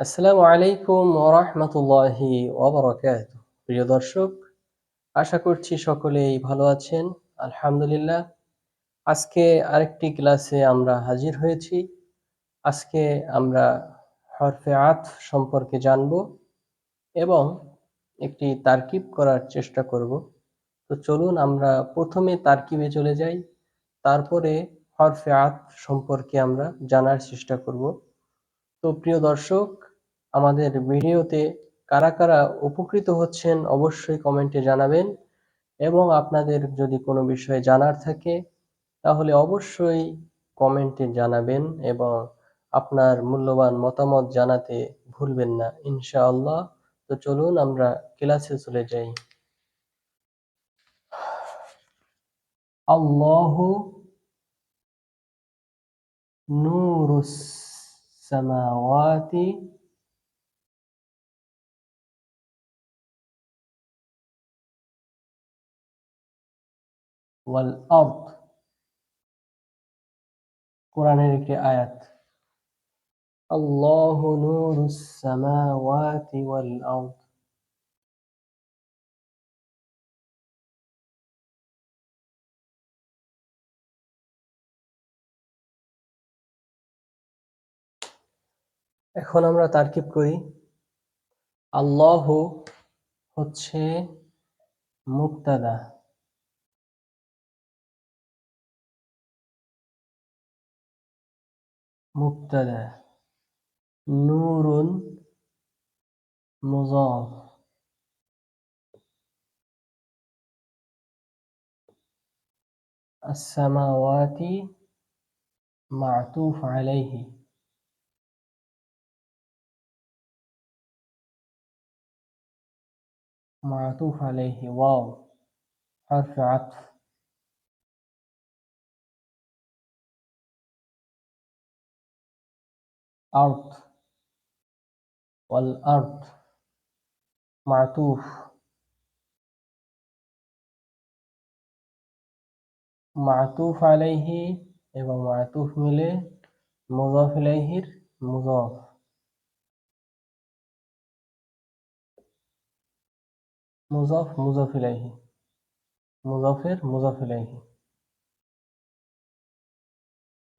আসসালামু আলাইকুম ওরহমতুল্লাহি ওবরাকাত প্রিয় দর্শক, আশা করছি সকলেই ভালো আছেন। আলহামদুলিল্লাহ, আজকে আরেকটি ক্লাসে আমরা হাজির হয়েছি। আজকে আমরা হরফে আত সম্পর্কে জানব এবং একটি তারকিব করার চেষ্টা করব। তো চলুন আমরা প্রথমে তারকিবে চলে যাই, তারপরে হরফে আত সম্পর্কে আমরা জানার চেষ্টা করব। তো প্রিয় দর্শক, আমাদের ভিডিওতে কারা কারা উপকৃত হচ্ছেন অবশ্যই কমেন্টে জানাবেন এবং আপনাদের যদি কোনো বিষয়ে জানার থাকে, তাহলে অবশ্যই কমেন্টে জানাবেন এবং আপনার মূল্যবান মতামত জানাতে ভুলবেন না, ইনশাআল্লাহ। তো চলুন আমরা ক্লাসে চলে যাই। আল্লাহ নূরুস সামাওয়াতি ওয়াল আরদ কোরআনের একটি আয়াত আল্লাহ নূরুস সামাওয়াতি ওয়াল এখন আমরা তারকিব করি আল্লাহ হচ্ছে মুক্তাদা মুক্তাদা নূরুন মুজাফ السماوات معطوف عليه معطوف عليه واو حرف عطف أرض والأرض معطوف معطوف عليه এবং معطوف মিলে মুজাফ ইলাইহির মুজাফ মুজাফ মুজাফ ইলাইহি মুজাফের মুজাফ ইলাইহি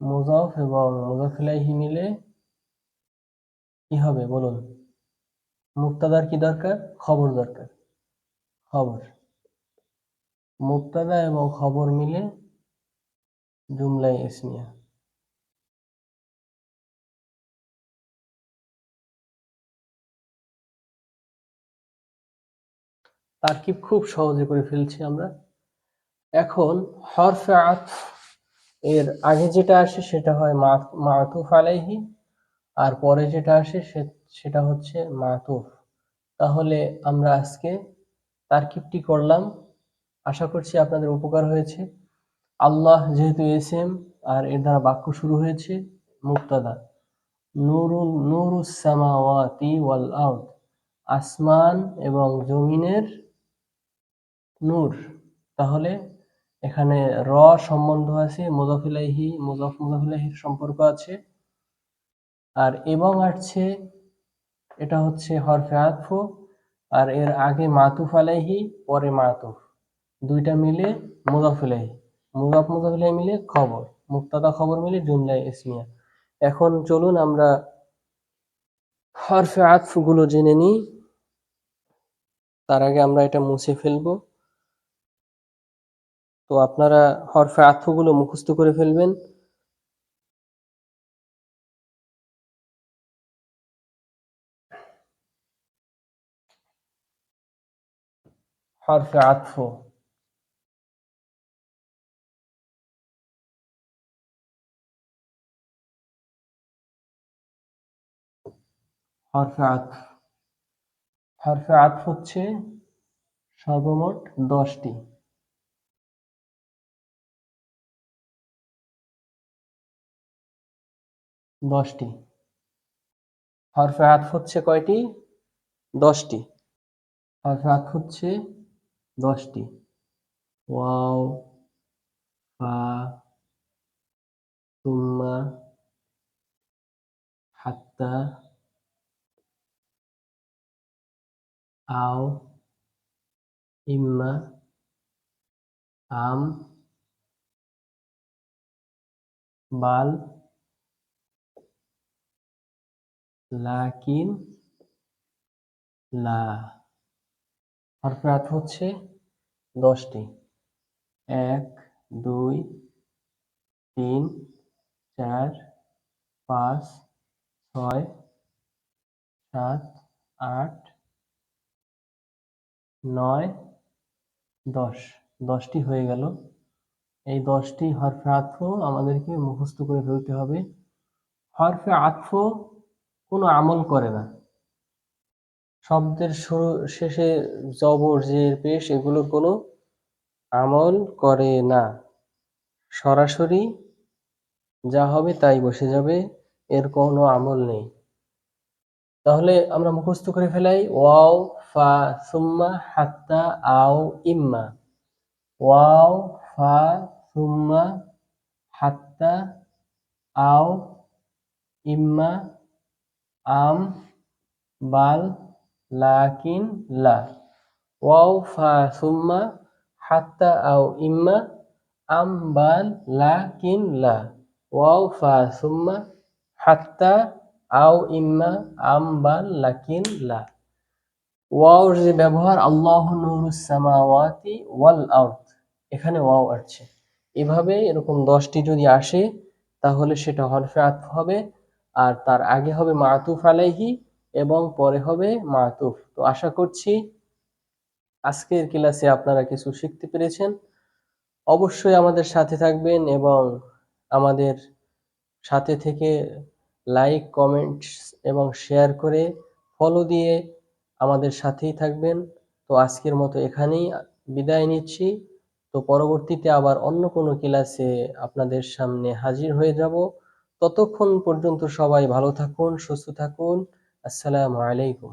মুজাফ এবং মুজাফ ইলাইহি মিলে কি হবে বলুন? মুক্তাদার কি দরকার? খবর দরকার। খবর। মুক্তাদা এবং খবর মিলে জুমলাই ইসমিয়া তারকিব খুব সহজে করে ফেলছি আমরা। এখন হরফে আতফ এর আগে যেটা আসে সেটা হয় মাতুফ আলাইহি, আর পরে যেটা আসে সেটা হচ্ছে মাতুফ। তাহলে আমরা আজকে তারকিবটি করলাম। আশা করছি আপনাদের উপকার হয়েছে। আল্লাহ যেহেতু এস এম আর এর দ্বারা বাক্য শুরু হয়েছে, মুক্তাদা। নুরুল নুরুস সামাওয়াতি ওয়াল আরদ। আসমান এবং জমিনের নূর। তাহলে এখানে র সম্বন্ধ আছে, মুজাফিলাইহি, মুজাফ মুজাফিলাহির সম্পর্ক আছে। আর এবং আসছে, এটা হচ্ছে হরফে আতফ, আর এর আগে মাতুফ আলাইহি, পরে মাতুফ। দুইটা মিলে মুজাফিলাহি মুজাফ মুজাফিলাহি মিলে খবর। মুক্তাদা খবর মিলে জুমলা ইসমিয়া। এখন চলুন আমরা হরফে আতফগুলো জেনে নিই। তার আগে আমরা এটা মুছে ফেলব। তো আপনারা হরফে আত্মগুলো মুখস্থ করে ফেলবেন। হরফে আতফ হরফে আতফ হরফে আতফ হচ্ছে সর্বমোট দশটি। দশটি। হরফে আতফ হচ্ছে কয়টি? দশটি। হরফে আতফ হচ্ছে দশটি। ওয়াও, ফা তুম্মা হাত্তা, আও, ইম্মা, আম, বাল লাকিন, লা। আতফ হচ্ছে দশটি। এক, দুই, তিন, চার, পাঁচ, ছয়, সাত, আট, নয়, দশ। দশটি হয়ে গেল। এই দশটি হরফে আতফ আমাদেরকে মুখস্থ করে ফেলতে হবে। হরফে আতফ কোনো আমল করে না। শব্দের শুরু, শেষে জবর, জের, পেশ এগুলোর কোনো আমল করে না। সরাসরি যা হবে তাই বসে যাবে, এর কোনো আমল নেই। তাহলে আমরা মুখস্থ করে ফেলাই, ওয়াও, ফা, সুম্মা, হাত্তা, আও, ইম্মা। ওয়াও, ফা, সুম্মা, হাত্তা, আও, ইম্মা আম, বাল, লাকিন, লা। ওয়াও, ফা, সুম্মা, হাত্তা, আও, ইম্মা। আম, বাল, লাকিন, লা। ওয়াও, ফা, সুম্মা, হাত্তা, আও, ইম্মা। আম, বাল, লাকিন, লা। ওয়াওর যে ব্যবহার, আল্লাহ নুরুস সামাওয়াতি ওয়াল আরদ। এখানে ওয়াও আসছে। এভাবে এরকম দশটি যদি আসে, তাহলে সেটা হরফে আতফ হবে। আর তার আগে হবে মাতুফ আলাইহি এবং পরে হবে মাতুফ। তো আশা করছি আজকের ক্লাসে আপনারা কিছু শিখতে পেরেছেন। অবশ্যই আমাদের সাথে থাকবেন এবং আমাদের সাথে থেকে লাইক, কমেন্টস এবং শেয়ার করে ফলো দিয়ে আমাদের সাথেই থাকবেন। তো আজকের মতো এখানেই বিদায় নিচ্ছি। তো পরবর্তীতে আবার অন্য কোনো ক্লাসে আপনাদের সামনে হাজির হয়ে যাব। ততক্ষণ পর্যন্ত সবাই ভালো থাকুন সুস্থ থাকুন। আসসালামু আলাইকুম।